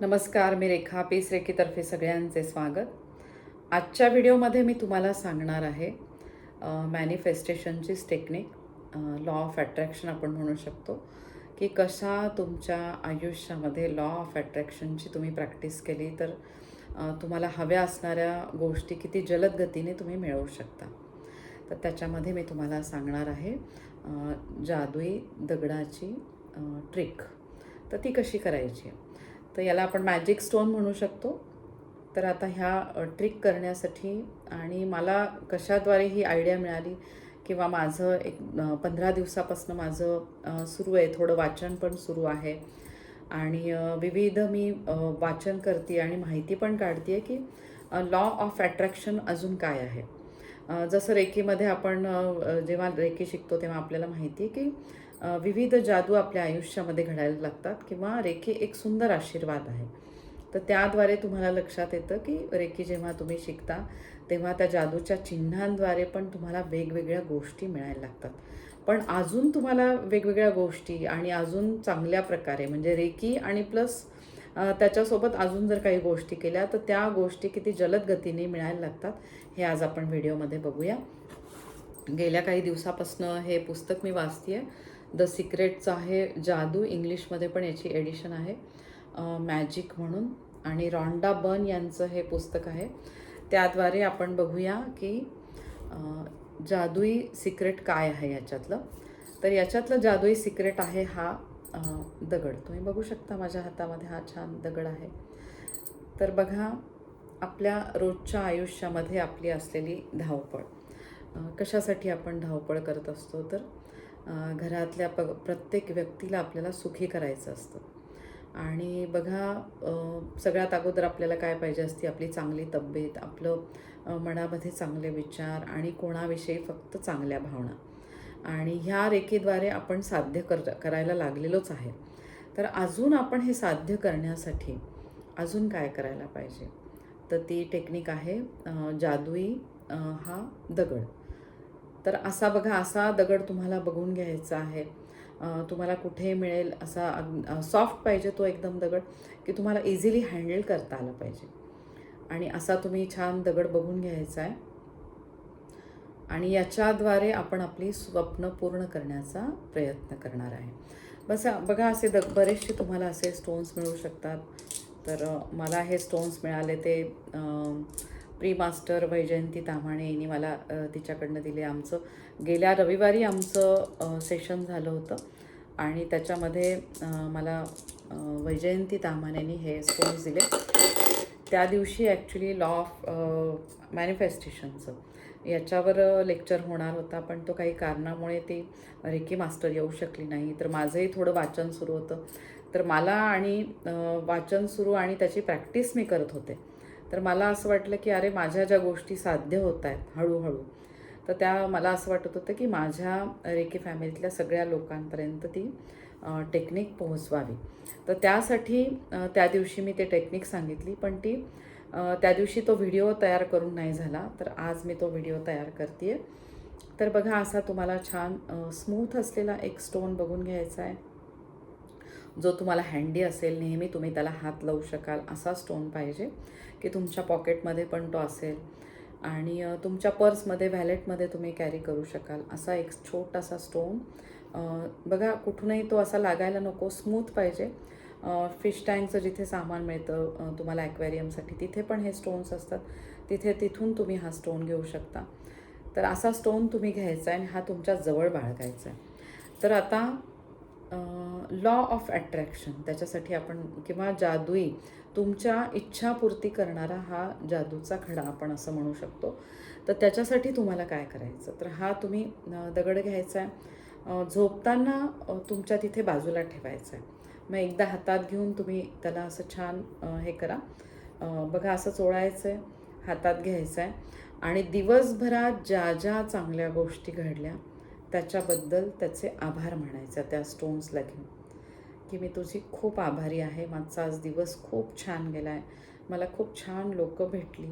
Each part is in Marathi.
नमस्कार मी रेखा पीस रेखेतर्फे सगळ्यांचे स्वागत. आजच्या व्हिडिओमध्ये मी तुम्हाला सांगणार आहे मॅनिफेस्टेशनचीच टेक्निक लॉ ऑफ अट्रॅक्शन आपण म्हणू शकतो की कशा तुमच्या आयुष्यामध्ये लॉ ऑफ अट्रॅक्शनची तुम्ही प्रॅक्टिस केली तर तुम्हाला हव्या असणाऱ्या गोष्टी किती जलद गतीने तुम्ही मिळवू शकता. तर त्याच्यामध्ये मी तुम्हाला सांगणार आहे जादुई दगडाची ट्रिक तर ती कशी करायची? तर याला आपण मॅजिक स्टोन म्हणू शकतो. तर आता ह्या ट्रिक करण्यासाठी आणि मला कशाद्वारे ही आयडिया मिळाली किंवा माझं एक पंधरा दिवसापासून माझं सुरू आहे थोडं वाचन पण सुरू आहे. आणि विविध मी वाचन करते आणि माहिती पण काढते आहे की लॉ ऑफ अट्रॅक्शन अजून काय आहे. जसं रेकीमध्ये आपण जेव्हा रेकी शिकतो तेव्हा आपल्याला माहिती आहे की विविध जादू आपल्या आयुष्यामध्ये घडायला लागतात किंवा रेखी एक सुंदर आशीर्वाद आहे. तर त्याद्वारे तुम्हाला लक्षात येतं की रेखी जेव्हा तुम्ही शिकता तेव्हा त्या जादूच्या चिन्हांद्वारे पण तुम्हाला वेगवेगळ्या गोष्टी मिळायला लागतात. पण अजून तुम्हाला वेगवेगळ्या गोष्टी आणि अजून चांगल्या प्रकारे म्हणजे रेकी आणि प्लस त्याच्यासोबत अजून जर काही गोष्टी केल्या तर त्या गोष्टी किती जलद गतीने मिळायला लागतात हे आज आपण व्हिडिओमध्ये बघूया. गेल्या काही दिवसापासनं हे पुस्तक मी वाचते आहे द सिक्रेटचं आहे जादू इंग्लिशमध्ये पण याची एडिशन आहे. मॅजिक म्हणून आणि रॉन्डा बर्न यांचं हे पुस्तक आहे. त्याद्वारे आपण बघूया की जादुई सिक्रेट काय आहे याच्यातलं. तर याच्यातलं जादुई सिक्रेट आहे हा दगड. तुम्ही बघू शकता माझ्या हातामध्ये हा छान दगड आहे. तर बघा आपल्या रोजच्या आयुष्यामध्ये आपली असलेली धावपळ. कशासाठी आपण धावपळ करत असतो? तर घरातल्या प प्रत्येक व्यक्तीला आपल्याला सुखी करायचं असतं. आणि बघा सगळ्यात अगोदर आपल्याला काय पाहिजे असते? आपली चांगली तब्येत आपलं मनामध्ये चांगले विचार आणि कोणाविषयी फक्त चांगल्या भावना. आणि ह्या रेखेद्वारे आपण साध्य कर करायला लागलेलोच आहे. तर अजून आपण हे साध्य करण्यासाठी अजून काय करायला पाहिजे? तर ती टेक्निक आहे जादुई हा दगड. तर असा बघा असा दगड तुम्हाला बघून घ्यायचा आहे. तुम्हाला कुठे मिळेल असा सॉफ्ट पाहिजे तो एकदम दगड की तुम्हाला इझिली हँडल करता आला पाहिजे. आणि असा तुम्ही छान दगड बघून घ्यायचा आहे. आणि याच्याद्वारे आपण आपली स्वप्न पूर्ण करण्याचा प्रयत्न करणार आहे. बस बघा असे द बरेचसे तुम्हाला असे स्टोन्स मिळू शकतात. तर मला हे स्टोन्स मिळाले ते प्री मास्टर वैजयंती ताम्हाणे यांनी मला तिच्याकडनं दिले आमचं. गेल्या रविवारी आमचं सेशन झालं होतं. आणि त्याच्यामध्ये मला वैजयंती ताम्हाणेनी हे स्टोन्स दिले. त्या दिवशी ॲक्च्युली लॉ ऑफ मॅनिफेस्टेशनचं याच्यावर लेक्चर होणार होता. पण तो काही कारणामुळे ती रेकी मास्टर येऊ शकली नाही. तर माझंही थोडं वाचन सुरू होतं. तर मला आणि वाचन सुरू आणि त्याची प्रॅक्टिस मी करत होते. तर मला असं वाटलं की अरे माझ्या ज्या गोष्टी साध्य होत आहेत हळूहळू तर त्या मला असं वाटत होतं की माझ्या रेकी फॅमिलीतल्या सगळ्या लोकांपर्यंत ती टेक्निक पोहोचवावी. तर त्यासाठी त्या दिवशी मी ते टेक्निक सांगितली पण ती त्या दिवशी तो व्हिडिओ तयार करून नाही झाला तर आज मी तो व्हिडिओ तयार करते तर बघा असा तुम्हाला छान स्मूथ असलेला एक स्टोन बघून घ्यायचा आहे. जो तुम्हाला हँडी असेल नेहमी तुम्ही त्याला हात लावू शकाल असा स्टोन पाहिजे. की तुमच्या पॉकेटमध्ये पण तो असेल. आणि तुमच्या पर्समध्ये व्हॅलेटमध्ये तुम्ही कॅरी करू शकाल. असा एक छोटासा स्टोन. बघा कुठूनही तो असा लागायला नको. स्मूथ पाहिजे. फिश टँकचं जिथे सामान मिळतं तुम्हाला ॲक्वेरियमसाठी तिथे पण हे स्टोन्स असतात. तिथे तिथून तुम्ही हा स्टोन घेऊ शकता. तर असा स्टोन तुम्ही घ्यायचा आहे आणि हा तुमच्या जवळ बाळगायचा आहे. तर आता लॉ ऑफ अट्रॅक्शन त्याच्यासाठी आपण किंवा जादुई तुमच्या इच्छापूर्ती करणारा हा जादूचा खडा आपण असं म्हणू शकतो. तर त्याच्यासाठी तुम्हाला काय करायचं? तर हा तुम्ही दगड घ्यायचा आहे. झोपताना तुमच्या तिथे बाजूला ठेवायचा आहे. मग एकदा हातात घेऊन तुम्ही त्याला असं छान हे करा. बघा असं चोळायचं आहे. हातात घ्यायचं आहे. आणि दिवसभरात ज्या ज्या चांगल्या गोष्टी घडल्या त्याच्याबद्दल त्याचे आभार म्हणायचे त्या स्टोन्सला घेऊन. की मी तुझी खूप आभारी आहे. माझा आज दिवस खूप छान गेला आहे मला खूप छान लोकं भेटली.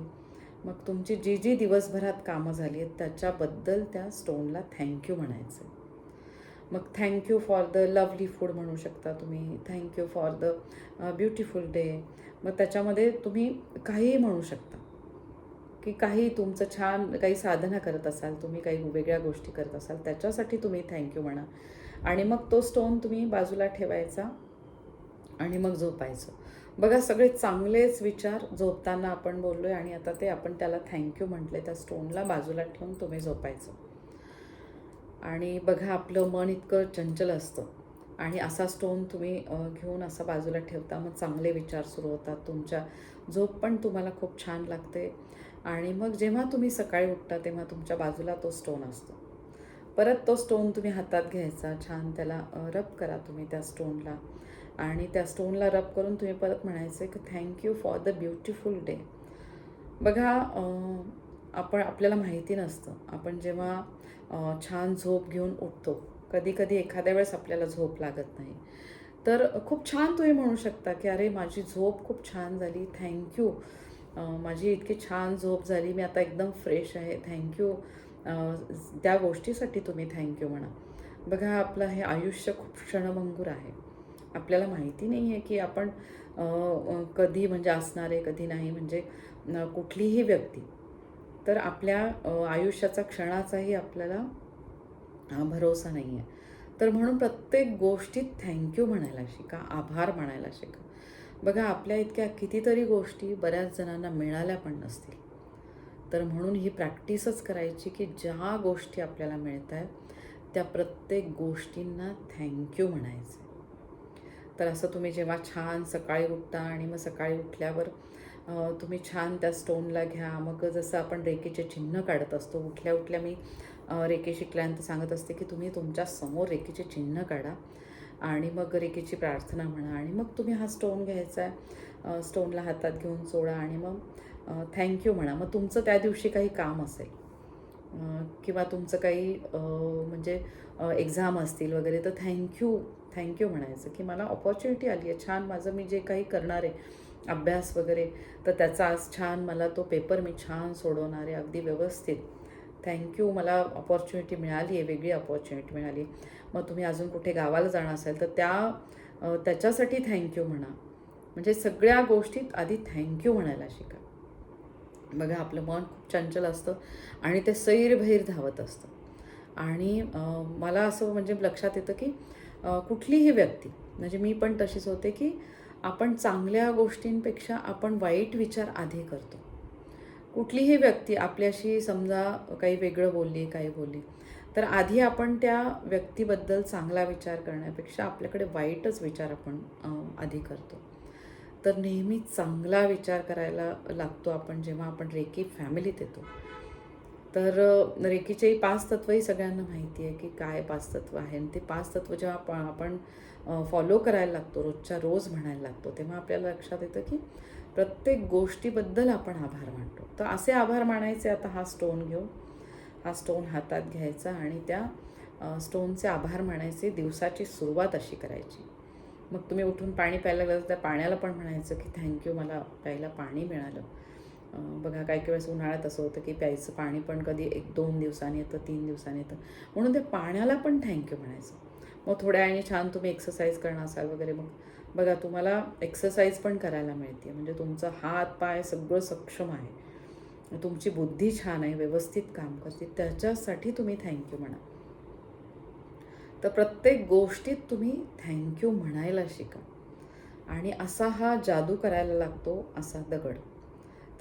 मग तुमची जी जी दिवसभरात कामं झाली आहेत त्याच्याबद्दल त्या स्टोनला थँक्यू म्हणायचं मग thank you for the lovely food म्हणू शकता तुम्ही. Thank you for the beautiful day. मग त्याच्यामध्ये तुम्ही काहीही म्हणू शकता. की काही तुमचं छान काही साधना करत असाल तुम्ही काही वेगळ्या गोष्टी करत असाल त्याच्यासाठी तुम्ही थँक्यू म्हणा. आणि मग तो स्टोन तुम्ही बाजूला ठेवायचा आणि मग झोपायचं. बघा सगळे चांगलेच विचार झोपताना आपण बोललो आहे आणि आता ते आपण त्याला थँक्यू म्हटले त्या स्टोनला बाजूला ठेवून तुम्ही झोपायचं. आणि बघा आपलं मन इतकं चंचल असतं. आणि असा स्टोन तुम्ही घेऊन असा बाजूला ठेवता मग चांगले विचार सुरू होतात तुमच्या. झोप पण तुम्हाला खूप छान लागते. आणि मग जेव्हा तुम्ही सकाळी उठता तेव्हा तुमच्या बाजूला तो स्टोन असतो. परत तो स्टोन तुम्ही हातात घ्यायचा. छान त्याला रब करा तुम्ही त्या स्टोनला आणि त्या स्टोनला रब करून तुम्ही परत म्हणायचं की thank you for the beautiful day बघा आपण आपल्याला माहिती नसतं. आपण जेव्हा छान झोप घेऊन उठतो कधी कधी एखाद्या वेळेस आपल्याला झोप लागत नाही. तर खूप छान तुम्ही म्हणू शकता की अरे माझी झोप खूप छान झाली. थँक्यू माझी इतकी छान झोप झाली. मी आता एकदम फ्रेश आहे. थँक्यू त्या गोष्टीसाठी तुम्ही थँक्यू म्हणा. बघा आपलं हे आयुष्य खूप क्षणभंगूर आहे. आपल्याला माहिती नाही आहे की आपण कधी म्हणजे असणार आहे कधी नाही म्हणजे कुठलीही व्यक्ती. तर आपल्या आयुष्याचा क्षणाचाही आपल्याला भरोसा नाही आहे तर म्हणून प्रत्येक गोष्टीत थँक्यू म्हणायला शिका आभार म्हणायला शिका. बघा आपल्या इतक्या कितीतरी गोष्टी बऱ्याच जणांना मिळाल्या पण नसतील. तर म्हणून ही प्रॅक्टिसच करायची की ज्या गोष्टी आपल्याला मिळत आहेत त्या प्रत्येक गोष्टींना थँक्यू म्हणायचं. तर असं तुम्ही जेव्हा छान सकाळी उठता आणि मग सकाळी उठल्यावर तुम्ही छान त्या स्टोनला घ्या. मग जसं आपण रेखेचे चिन्ह काढत असतो उठल्या उठल्या मी रेखे शिकल्यानंतर सांगत असते की तुम्ही तुमच्यासमोर रेखेचे चिन्ह काढा आणि मग रेखेची प्रार्थना म्हणा आणि मग तुम्ही हा स्टोन घ्यायचा आहे. स्टोनला हातात घेऊन सोडा आणि मग थँक्यू म्हणा. मग तुमचं त्या दिवशी काही काम असेल किंवा तुमचं काही म्हणजे एक्झाम असतील वगैरे तर थँक्यू थँक्यू म्हणायचं की मला ऑपॉर्च्युनिटी आली आहे. छान माझं मी जे काही करणार आहे अभ्यास वगैरे तर त्याचा आज छान मला तो पेपर मी छान सोडवणार आहे अगदी व्यवस्थित. थँक्यू मला ऑपॉर्च्युनिटी मिळाली आहे वेगळी ऑपॉर्च्युनिटी मिळाली मग तुम्ही अजून कुठे गावाला जाणार असाल तर त्या त्याच्यासाठी थँक्यू म्हणा. म्हणजे सगळ्या गोष्टीत आधी थँक्यू म्हणायला शिका. बघा आपलं मन खूप चंचल असतं आणि ते सैरभैर धावत असतं. आणि मला असं म्हणजे लक्षात येतं की कुठलीही व्यक्ती म्हणजे मी पण तशीच होते की आपण चांगल्या गोष्टींपेक्षा आपण वाईट विचार आधी करतो. कुठलीही व्यक्ती आपल्याशी समजा काही वेगळं बोलली काही बोलली तर आधी आपण त्या व्यक्तीबद्दल चांगला विचार करण्यापेक्षा आपल्याकडे वाईटच विचार आपण आधी करतो. तर नेहमी चांगला विचार करायला लागतो आपण जेव्हा आपण रेकी फॅमिलीत येतो. तर रेकीचेही पाच तत्वही सगळ्यांना माहिती आहे की काय पाच तत्व आहे आणि ते पाच तत्व जेव्हा आपण आपण फॉलो करायला लागतो रोजच्या रोज म्हणायला लागतो तेव्हा आपल्याला लक्षात येतं की प्रत्येक गोष्टीबद्दल आपण आभार मानतो. तर असे आभार मानायचे आता हा स्टोन घेऊन. हा स्टोन हातात घ्यायचा आणि त्या स्टोनचे आभार मानायचे दिवसाची सुरुवात अशी करायची. मग तुम्ही उठून पाणी प्यायला गेलं तर त्या पाण्याला पण म्हणायचं की थँक्यू मला प्यायला पाणी मिळालं. बघा काही काही वेळेस उन्हाळ्यात असं होतं की प्यायचं पाणी पण कधी एक दोन दिवसांनी येतं तीन दिवसांनी येतं. म्हणून ते पाण्याला पण थँक्यू म्हणायचं. मग थोड्या वेळाने छान तुम्ही एक्सरसाइज करणार असाल वगैरे मग बघा तुम्हाला एक्सरसाइज पण करायला मिळते. म्हणजे तुमचं हात पाय सगळं सक्षम आहे. तुमची बुद्धी छान आहे व्यवस्थित काम करते. त्याच्यासाठी तुम्ही थँक्यू म्हणा. तर प्रत्येक गोष्टीत तुम्ही थँक्यू म्हणायला शिका. आणि असा हा जादू करायला लागतो असा दगड.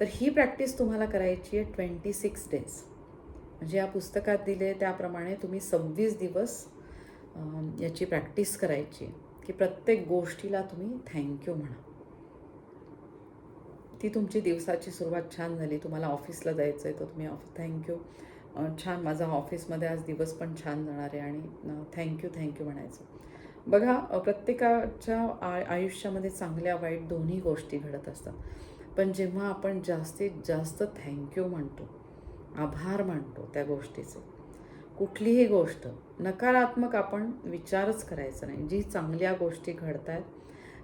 तर ही प्रॅक्टिस तुम्हाला करायची आहे ट्वेंटी सिक्स डेज म्हणजे या पुस्तकात दिले त्याप्रमाणे तुम्ही सव्वीस दिवस याची प्रॅक्टिस करायची आहे. की प्रत्येक गोष्टीला तुम्ही थँक्यू म्हणा. ती तुमची दिवसाची सुरुवात छान झाली. तुम्हाला ऑफिसला जायचं आहे तर तुम्ही ऑफिस थँक्यू छान. माझा ऑफिसमध्ये आज दिवस पण छान जाणार आहे आणि थँक्यू थँक्यू म्हणायचं. बघा प्रत्येकाच्या आ आयुष्यामध्ये चांगल्या वाईट दोन्ही गोष्टी घडत असतात. पण जेव्हा आपण जास्तीत जास्त थँक्यू म्हणतो आभार मानतो त्या गोष्टीचे कुठलीही गोष्ट नकारात्मक आपण विचारच करायचा नाही. जी चांगल्या गोष्टी घडत आहेत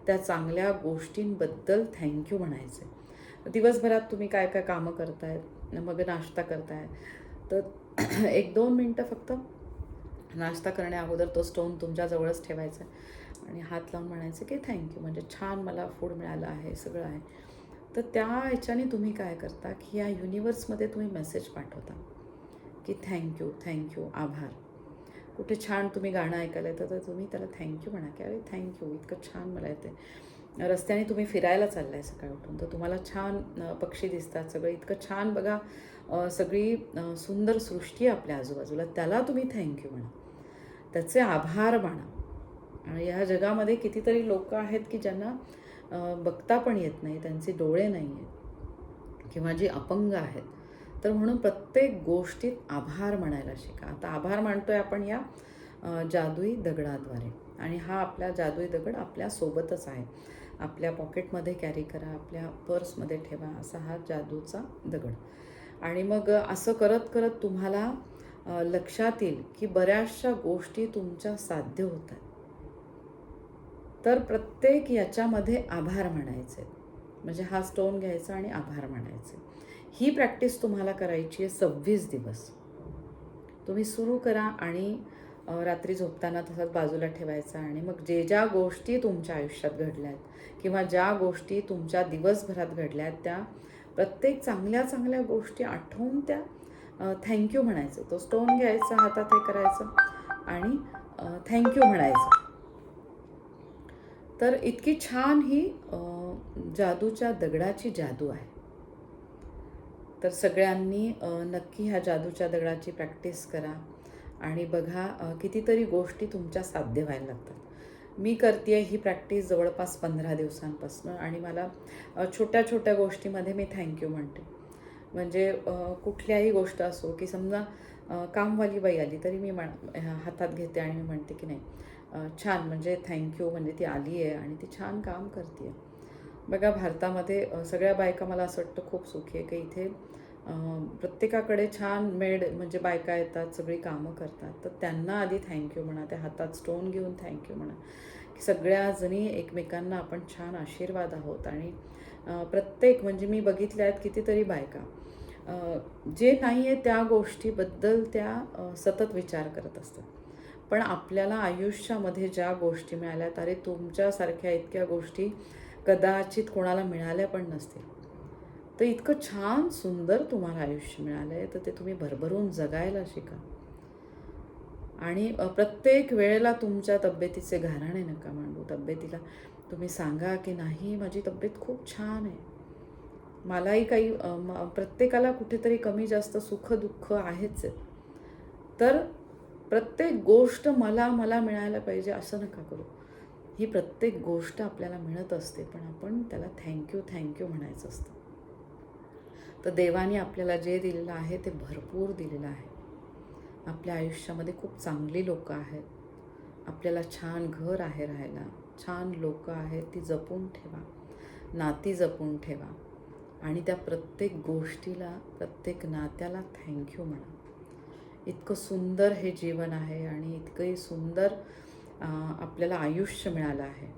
त्या चांगल्या गोष्टींबद्दल थँक्यू म्हणायचे. दिवसभरात तुम्ही काय काय कामं करतायत मग नाश्ता करताय तर एक दोन मिनटं फक्त नाश्ता करण्या अगोदर तो स्टोन तुमच्याजवळच ठेवायचा आणि हात लावून म्हणायचं की थँक्यू म्हणजे छान मला फूड मिळालं आहे सगळं आहे. तर त्या ह्याच्याने तुम्ही काय करता की या युनिवर्समध्ये तुम्ही मेसेज पाठवता की थँक्यू थँक्यू आभार. कुठे छान तुम्ही गाणं ऐकायला येतं तर तुम्ही त्याला थँक्यू म्हणा की अरे थँक्यू इतकं छान मला येते रस्त्याने तुम्ही फिरायला चाललाय आहे सकाळी उठून तर तुम्हाला छान पक्षी दिसतात सगळं इतकं छान बघा सगळी सुंदर सृष्टी आहे आपल्या आजूबाजूला. त्याला तुम्ही थँक्यू म्हणा. त्याचे आभार माना. आणि ह्या जगामध्ये कितीतरी लोक आहेत की ज्यांना बघता पण येत नाही त्यांचे डोळे नाही आहेत किंवा जी अपंग आहेत. तर म्हणून प्रत्येक गोष्टीत आभार म्हणायला शिका. आता आभार मानतोय आपण या जादुई दगडाद्वारे. आणि हा आपला जादुई दगड आपल्या सोबतच आहे. आपल्या पॉकेटमध्ये कॅरी करा आपल्या पर्समध्ये ठेवा असा हा जादूचा दगड. आणि मग असं करत करत तुम्हाला लक्षात येईल की बऱ्याचशा गोष्टी तुमच्या साध्य होतात. तर प्रत्येक याच्यामध्ये आभार म्हणायचे म्हणजे हा स्टोन घ्यायचा आणि आभार म्हणायचे ही प्रॅक्टिस तुम्हाला करायची आहे सव्वीस दिवस. तुम्ही सुरू करा आणि रात्री झोपताना तसाच बाजूला ठेवायचा आणि मग जे ज्या गोष्टी तुमच्या आयुष्यात घडल्या आहेत किंवा ज्या गोष्टी तुमच्या दिवसभरात घडल्या आहेत त्या प्रत्येक चांगल्या चांगल्या गोष्टी आठवून त्या थँक्यू म्हणायचं. तो स्टोन घ्यायचा हातात हे करायचं आणि थँक्यू म्हणायचं. तर इतकी छान ही जादूच्या दगडाची जादू आहे. तर सगळ्यांनी नक्की ह्या जादूच्या दगडाची प्रॅक्टिस करा आणि बघा कितीतरी गोष्टी तुमच्या साध्य व्हायला लागतात. मी करते ही प्रॅक्टिस जवळपास पंधरा दिवसांपासून आणि मला छोट्या छोट्या गोष्टीमध्ये मी थँक्यू म्हणते. म्हणजे कुठल्याही गोष्ट असो की समजा कामवाली बाई आली तरी मी म्हण हातात घेते आणि मी म्हणते की नाही छान म्हणजे थँक्यू म्हणजे ती आली आहे आणि ती छान काम करते आहे बघा भारतामध्ये सगळ्या बायका मला असं वाटतं खूप सुखी आहे की इथे प्रत्येकाकडे छान मेड म्हणजे बायका येतात सगळी कामं करतात. तर त्यांना आधी थँक्यू म्हणा त्या हातात स्टोन घेऊन थँक्यू म्हणा. की सगळ्याजणी एकमेकांना आपण छान आशीर्वाद आहोत आणि प्रत्येक म्हणजे मी बघितल्या आहेत कितीतरी बायका. जे नाही आहे त्या गोष्टीबद्दल त्या सतत विचार करत असतात. पण आपल्याला आयुष्यामध्ये ज्या गोष्टी मिळाल्यात अरे तुमच्यासारख्या इतक्या गोष्टी कदाचित कोणाला मिळाल्या पण नसतील. तर इतकं छान सुंदर तुम्हाला आयुष्य मिळालं आहे तर ते तुम्ही भरभरून जगायला शिका. आणि प्रत्येक वेळेला तुमच्या तब्येतीचे घाराणे नका मांडू. तब्येतीला तुम्ही सांगा की नाही माझी तब्येत खूप छान आहे. मलाही काही म- प्रत्येकाला कुठेतरी कमी जास्त सुख दुःख आहेच आहे. तर प्रत्येक गोष्ट मला मला मिळायला पाहिजे असं नका करू. ही प्रत्येक गोष्ट आपल्याला मिळत असते पण आपण त्याला थँक्यू थँक्यू म्हणायचं असतं. तर देवाने आपल्याला जे दिलेलं आहे ते भरपूर दिलेलं आहे. आपल्या आयुष्यामध्ये खूप चांगली लोकं आहेत. आपल्याला छान घर आहे राहायला. छान लोकं आहेत ती जपून ठेवा. नाती जपून ठेवा. आणि त्या प्रत्येक गोष्टीला प्रत्येक नात्याला थँक्यू म्हणा. इतकं सुंदर हे जीवन आहे आणि इतकंही सुंदर आपल्याला आयुष्य मिळालं आहे.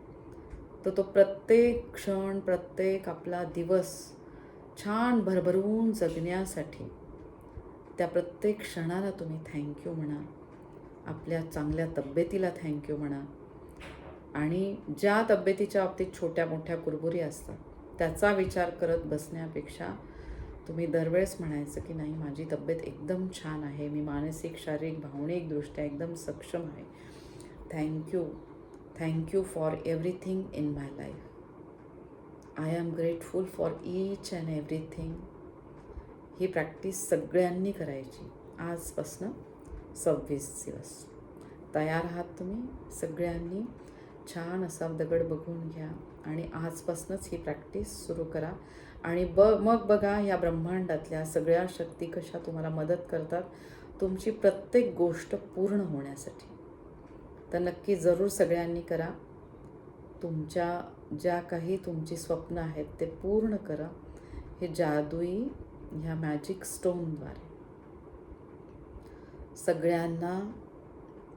तर तो प्रत्येक क्षण प्रत्येक आपला दिवस छान भरभरून जगण्यासाठी. त्या प्रत्येक क्षणाला तुम्ही थँक्यू म्हणा. आपल्या चांगल्या तब्येतीला थँक्यू म्हणा. आणि ज्या तब्येतीच्या बाबतीत छोट्या मोठ्या कुरबुरी असतात त्याचा विचार करत बसण्यापेक्षा तुम्ही दरवेळेस म्हणायचं की नाही माझी तब्येत एकदम छान आहे. मी मानसिक शारीरिक भावनिकदृष्ट्या एकदम सक्षम आहे. Thank you thank you for everything in my life I am grateful for each and everything he practice सगळ्यांनी करायची. आजपासनं सव्वीस दिवस. तयार आहात तुम्ही? सगळ्यांनी छान असा दगड बघून घ्या आणि आजपासूनच ही प्रॅक्टिस सुरू करा. आणि ब मग बघा या ब्रह्मांडातल्या सगळ्या शक्ती कशा तुम्हाला मदत करतात तुमची प्रत्येक गोष्ट पूर्ण होण्यासाठी. तर नक्की जरूर सगळ्यांनी करा. तुमच्या ज्या काही तुमची स्वप्न आहेत ते पूर्ण करा. हे जादुई ह्या मॅजिक स्टोनद्वारे सगळ्यांना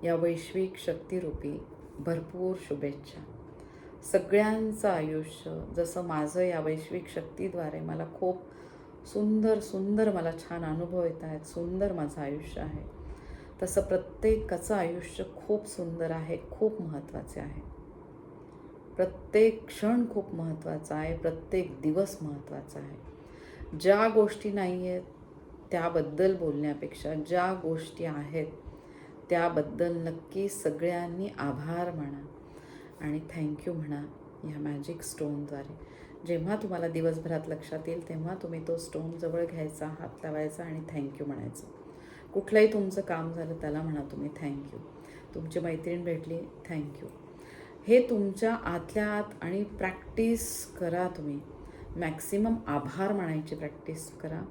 या वैश्विक शक्तिरूपी भरपूर शुभेच्छा. सगळ्यांचं आयुष्य जसं माझं या वैश्विक शक्तीद्वारे मला खूप सुंदर सुंदर मला छान अनुभव येत आहेत सुंदर माझं आयुष्य आहे. तसं प्रत्येकाचं आयुष्य खूप सुंदर आहे खूप महत्त्वाचे आहे. प्रत्येक क्षण खूप महत्त्वाचा आहे प्रत्येक दिवस महत्त्वाचा आहे. ज्या गोष्टी नाही आहेत त्याबद्दल बोलण्यापेक्षा ज्या गोष्टी आहेत त्याबद्दल नक्की सगळ्यांनी आभार म्हणा. आणि थँक्यू म्हणा ह्या मॅजिक स्टोनद्वारे जेव्हा तुम्हाला दिवसभरात लक्षात येईल तेव्हा तुम्ही तो स्टोन जवळ घ्यायचा हात लावायचा आणि थँक्यू म्हणायचं. कुठलंही तुमचं काम झालं त्याला म्हणा तुम्ही थँक्यू तुमची मैत्रीण भेटली थँक्यू हे तुमच्या आतल्या आत आणि प्रॅक्टिस करा तुम्ही. मॅक्सिमम आभार मानायची प्रॅक्टिस करा.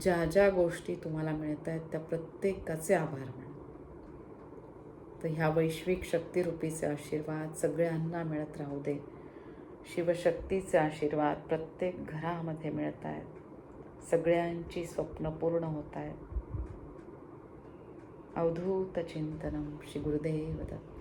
ज्या ज्या गोष्टी तुम्हाला मिळत आहेत त्या प्रत्येकाचे आभार म्हणा तर ह्या वैश्विक शक्तिरूपीचे आशीर्वाद सगळ्यांना मिळत राहू दे. शिवशक्तीचे आशीर्वाद प्रत्येक घरामध्ये मिळत आहेत. सगळ्यांची स्वप्न पूर्ण होत आहेत. अवधूत चिंतनम श्री गुरुदेव दत्त.